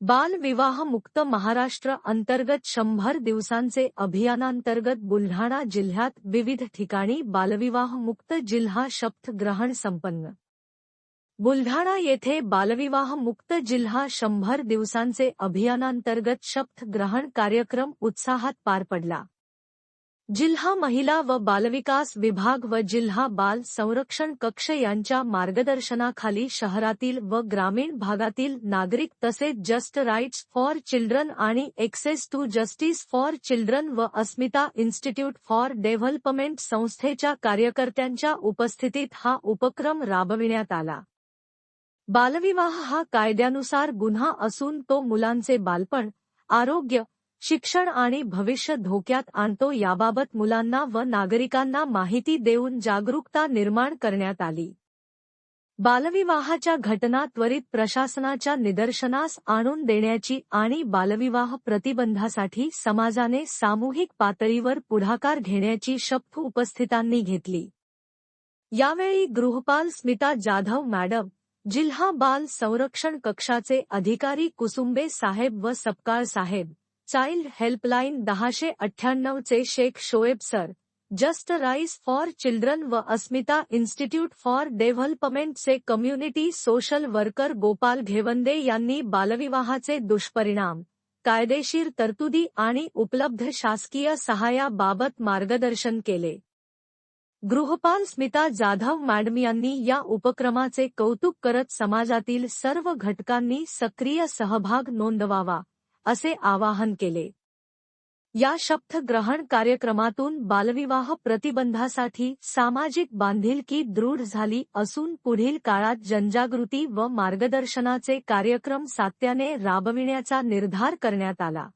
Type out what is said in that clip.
बाल विवाह मुक्त महाराष्ट्र अंतर्गत शंभर दिवसांचे अभियानांतर्गत बुलढाणा जिल्ह्यात विविध ठिकाणी बालविवाह मुक्त जिल्हा शपथ ग्रहण संपन्न. बुलढाणा येथे बालविवाह मुक्त जिल्हा शंभर दिवसांचे अभियानांतर्गत शपथ ग्रहण कार्यक्रम उत्साहात पार पडला. जिल्हा महिला व बालविकास विभाग व जिल्हा बाल संरक्षण कक्ष यांच्या मार्गदर्शनाखाली शहरातील व ग्रामीण भागातील नागरिक तसेच जस्ट राईट्स फॉर चिल्ड्रन आणि Access to Justice for Children व अस्मिता इन्स्टिट्यूट फॉर डेव्हलपमेंट संस्थेच्या कार्यकर्त्यांच्या उपस्थितीत हा उपक्रम राबविण्यात आला. बालविवाह हा कायद्यानुसार गुन्हा असून तो मुलांचे बालपण आरोग्य शिक्षण आणि भविष्य धोक्यात आणतो याबाबत मुलांना व नागरिकांना माहिती देऊन जागरूकता निर्माण करण्यात आली. बालविवाहाच्या घटना त्वरित प्रशासनाच्या निदर्शनास आणून देण्याची आणि बालविवाह प्रतिबंधासाठी समाजाने सामूहिक पातळीवर पुढाकार घेण्याची शपथ उपस्थितांनी घेतली. यावेळी गृहपाल स्मिता जाधव मॅडम जिल्हा बाल संरक्षण कक्षाचे अधिकारी कुसुंबे साहेब व सपकाळ साहेब चाइल्ड हेल्पलाईन दहाशे अठ्ठ्याण्णवचे Shaikh Shoaib sir Just Rights for Children व Asmita institute for डेव्हलपमेंटचे community social worker Gopal Ghevande यांनी बालविवाहाचे दुष्परिणाम कायदेशीर तरतुदी आणि उपलब्ध शासकीय सहाय्याबाबत मार्गदर्शन केले. गृहपाल स्मिता जाधव मॅडम यांनी या उपक्रमाचे कौतुक करत समाजातील सर्व घटकांनी सक्रिय सहभाग नोंदवावा. असे आवाहन केले. या शपथग्रहण कार्यक्रमातून बालविवाह प्रतिबंधासाठी सामाजिक बांधिलकी दृढ झाली असून पुढील काळात जनजागृती व मार्गदर्शनाचे कार्यक्रम सात्याने राबविण्याचा निर्धार करण्यात आला.